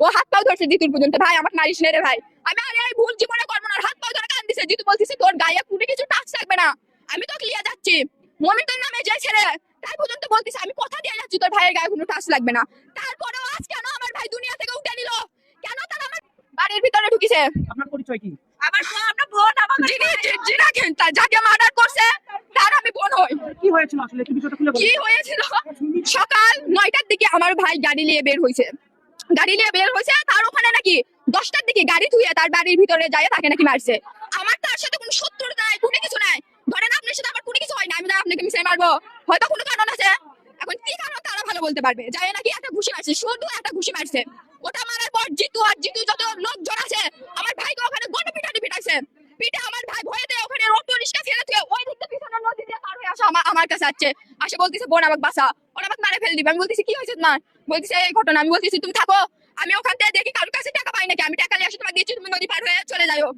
ও হাত পাও ধরছে জিতুর পর্যন্ত। ভাই আমার নারিশ নে রে ভাই। আমি আরে এই ভুল জীবনে করব না। হাত পাও ধরে কান দিছে। জিতু বলতেছে তোর গায়ে কুটে কিছু টাচ থাকবে না। আমি তো ক্লিয়ার যাচ্ছি। মমিতর নামে যে ছেলে তাই পর্যন্ত বলতেছে আমি কথা দিয়ে যাচ্ছি তোর ভাইয়ের গায়ে কোনো টাচ লাগবে না। তারপরেও আজ কেন আমার ভাই দুনিয়া থেকে উঠে নিল? কেন তারা আমার বাড়ির ভিতরে ঢুকিছে? আপনার পরিচয় কি? আমার বোন আমরা বোন আমাকে যিনি যি- যিনাকে তা- যাকে মার্ডার করছে তার আমি বোন হই। কি হয়েছিল আসলে? একটু বিষয়টা খুলে বলুন। কি হয়েছিল? সকাল নয়টার দিকে আমার ভাই গাড়ি নিয়ে বের হয়েছে গাড়ি নিয়ে বের হয়েছে, তার ওখানে নাকি দশটার দিকে গাড়ি ধুয়ে তার বাড়ির ভিতরে যায় তাকে নাকি মারছে। আমার তার সাথে কোনো শত্রুতা নাই, কোনো কিছু নাই। ধরেন আপনার সাথে আমার কোনো কিছু হয় না আমি না আপনাকে মিশে মারবো। হয়তো কোনো কারণ আছে। এখন কি কারণ তারা ভালো বলতে পারবে? যায় নাকি একটা ঘুষি মারছে, শুধু একটা ঘুষি মারছে। ওটা মারার পর জিতু আর জিতু যত লোকজন আছে, আমার ভাইকে ওখানে গন্ড পিটানি পিটাইছে। পিঠে আমার ভাই ভয়ে ভয়েতে ওখানে অটো রিক্সা ফেলে দিয়ে ওই দিকটা পিছনে নদী দিয়ে পার হয়ে আসা আমার কাছে আসছে। আসে বলতেছে, বোন, আমাকে বাসা ওরা আমাকে মারে ফেল দিবে। আমি বলতেছি, কি হয়েছে তোমার? বলতেছে, এই ঘটনা। আমি বলতেছি, তুমি থাকো। আমি ওখান থেকে দেখি কারোর কাছে টাকা পাই নাকি। আমি টাকা নিয়ে আসি তোমাকে দিয়েছি তুমি নদী পার হয়ে চলে যাও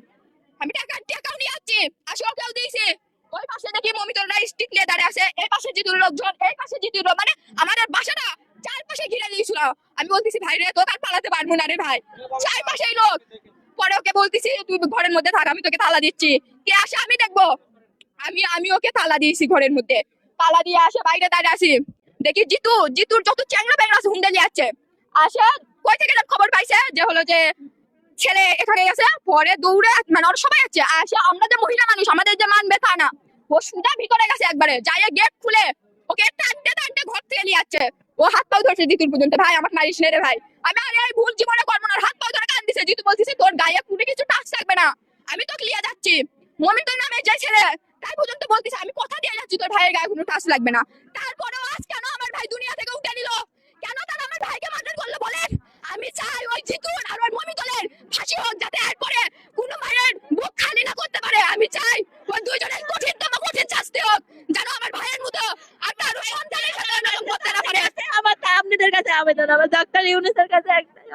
আমি টাকা, টাকাও নিয়ে আসছি। আসে, ওকেও দিয়েছি। ওই পাশে দেখি মমিতলরা স্টিক নিয়ে দাঁড়িয়ে আছে। এই পাশে জিতুর লোকজন, এই পাশে জিতুর মানে আমাদের বাসাটা চারপাশে ঘিরে দিয়েছিল। আমি বলতেছি, ভাই রে তো তার পালাতে পারব না রে ভাই। চারপাশেই লোক। পরে ওকে বলতেছি, তুই ঘরের মধ্যে থাক, আমি তোকে তালা দিচ্ছি। কে আসে আমি দেখব। আমি আমি ওকে তালা দিয়েছি ঘরের মধ্যে। তালা দিয়ে আসে, বাইরে দাঁড়িয়ে আসি। দেখি জিতু, জিতুর যত চ্যাংরা ব্যাংরা আছে, হুন্ডা নিয়ে আসছে। আসে, কই থেকে খবর পাইছে? যে হলো যে ছেলে এখানে আছে পরে দৌড়ে মানে ওরা সবাই আছে আসে, আমরা যে মহিলা মানুষ, আমাদের যে মানবে তা না, ও সুদা ভিতরে গেছে একবারে, যাইয়ে গেট খুলে, ওকে টানতে টানতে ঘর থেকে নিয়ে যাচ্ছে ও হাত পাও ধরছে জিতুর পর্যন্ত। ভাই, আমার নারিশ নে রে ভাই। আমি আরে এই ভুল জীবনে করব না হাত পাও ধরে কান দিছে জিতু বলতেছে, তোর গায়ে কুটে কিছু টাচ থাকবে না। আমি তো ক্লিয়ার যাচ্ছি। মমিতর নামে যে ছেলে তাই পর্যন্ত বলতেছে, আমি কথা দিয়ে যাচ্ছি, তোর ভাইয়ের গায়ে কোনো টাচ লাগবে না। তারপরেও আজ কেন আমার ভাই দুনিয়া থেকে উঠে নিল? কেন তারা আমার ভাইকে মার্ডার করল বলেন? আমি চাই ওই জিতুন আর ওই মমিতলের ফাঁসি হোক, যাতে এরপরে কোনো ভাইয়ের বুক খালি না করতে পারে। আমি চাই ওই দুইজনের কঠিনতম কঠিন শাস্তি হোক, যেন আমার ভাইয়ের মতো আপনার ওই সন্তানের সাথে এরকম করতে না পারে আমার তা আপনাদের কাছে আবেদন, আমার ডাক্তার ইউনুসের কাছে একটাই।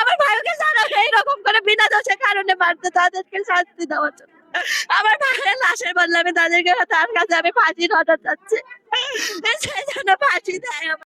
আমার ভাইকে সারা এইরকম করে বিনা দোষের কারণে মারতে, তাদেরকে শাস্তি দেওয়ার জন্য। আমার ভাইয়ের লাশের বদলে আমি তাদেরকে তার কাছে আমি ফাঁসির অর্ডার যাচ্ছে সেই জন্য ফাঁসি দেয় আমার।